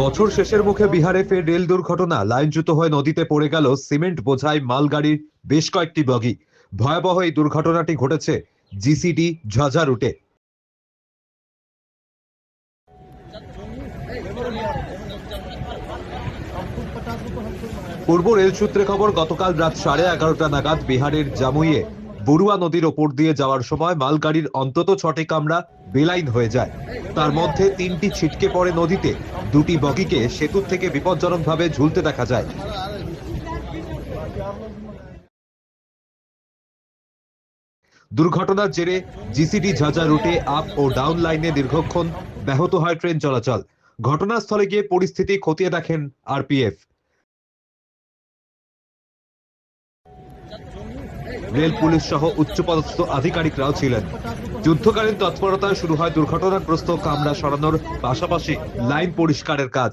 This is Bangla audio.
বছর শেষের মুখে বিহারে ফের রেল দুর্ঘটনা। লাইনচ্যুত হয়ে নদীতে পড়ে গেল সিমেন্ট বোঝাই মালগাড়ির বেশ কয়েকটি বগি। ভয়াবহ এই দুর্ঘটনাটি ঘটেছে জিসিডি ঝাঝা রুটে। পূর্ব রেল সূত্রে খবর, গতকাল রাত সাড়ে এগারোটা নাগাদ বিহারের জামুইয়ে বড়ুয়া নদীর ওপর দিয়ে যাওয়ার সময় মালগাড়ির অন্তত ছটি কামরা বেলাইন হয়ে যায়। তার মধ্যে তিনটি ছিটকে পড়ে নদীতে, দুটি বগিকে সেতুর থেকে বিপজ্জনকভাবে ঝুলতে দেখা যায়। দুর্ঘটনার জেরে জিসিডি ঝাঁঝা রুটে আপ ও ডাউন লাইনে দীর্ঘক্ষণ ব্যাহত হয় ট্রেন চলাচল। ঘটনাস্থলে গিয়ে পরিস্থিতি খতিয়ে দেখেন আরপিএফ। রেল পুলিশ সহ উচ্চপদস্থ আধিকারিকরাও ছিলেন। যুদ্ধকালীন তৎপরতায় শুরু হয় দুর্ঘটনাগ্রস্ত কামরা সরানোর পাশাপাশি লাইন পরিষ্কারের কাজ।